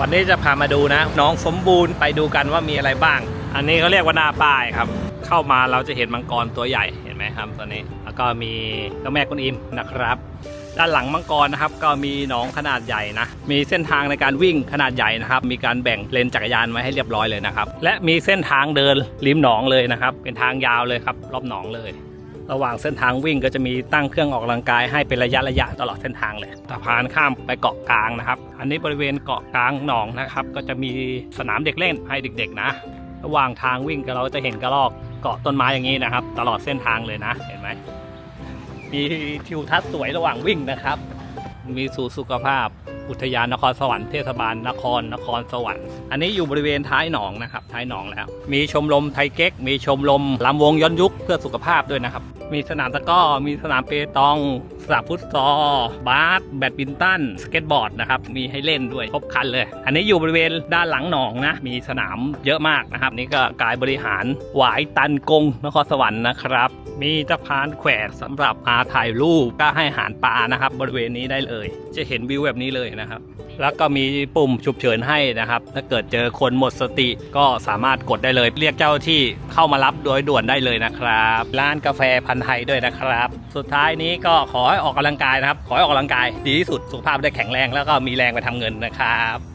วันนี้จะพามาดูนะ น้องสมบูรณ์ไปดูกันว่ามีอะไรบ้าง อันนี้เขาเรียกว่านาป้ายครับ เข้ามาเราจะเห็นมังกรตัวใหญ่เห็นไหมครับตัวนี้แล้วก็มีเจ้าแม่กุนอิมนะครับ ด้านหลังมังกรนะครับก็มีหนองขนาดใหญ่นะ มีเส้นทางในการวิ่งขนาดใหญ่นะครับ มีการแบ่งเลนจักรยานไว้ให้เรียบร้อยเลยนะครับ และมีเส้นทางเดินริมหนองเลยนะครับ เป็นทางยาวเลยครับรอบหนองเลย ระหว่างเส้นทางวิ่งก็จะมีตั้งเครื่องออกกำลังกายให้เป็นระยะระยะตลอดเส้นทางเลยสะพานข้ามไปเกาะกลางนะครับ อันนี้บริเวณเกาะกลางหนองนะครับ ก็จะมีสนามเด็กเล่นให้เด็ก ๆ นะ ระหว่างทางวิ่งก็เราจะเห็นกระรอกเกาะต้นไม้อย่างนี้นะครับ ตลอดเส้นทางเลยนะเห็นไหมมีทิวทัศน์สวยระหว่างวิ่งนะครับ มีสูสุขภาพอุทยานนครสวรรค์เทศบาลนครนครสวรรค์ อันนี้อยู่บริเวณท้ายหนองนะครับท้ายหนองแล้ว มีชมรมไทยเก๊ก มีชมรมลำวงย้อนยุคเพื่อสุขภาพด้วยนะครับ มีสนามตะก้อ มีสนามเปตองสนามฟุตซอลบาสแบดมินตันสเก็ตบอร์ดนะครับมีให้เล่นด้วยครบครันเลย อันนี้อยู่บริเวณด้านหลังหนองนะมีสนามเยอะมากนะครับ นี่ก็กายบริหารหวายตันกงนครสวรรค์นะครับ มีสะพานแขวกสำหรับอาถ่ายรูปก็ให้อาหารปลานะครับ บริเวณนี้ได้เลย จะเห็นวิวแบบนี้เลยนะครับ แล้วก็มีปุ่มฉุกเฉินให้นะครับ ถ้าเกิดเจอคนหมดสติก็สามารถกดได้เลย เรียกเจ้าที่เข้ามารับโดยด่วนได้เลยนะครับ ร้านกาแฟพันธุ์ไทยด้วยนะครับ สุดท้ายนี้ก็ขอให้ออกกำลังกายนะครับ ขอให้ออกกำลังกายดีที่สุดสุขภาพได้แข็งแรงแล้วก็มีแรงไปทำเงินนะครับ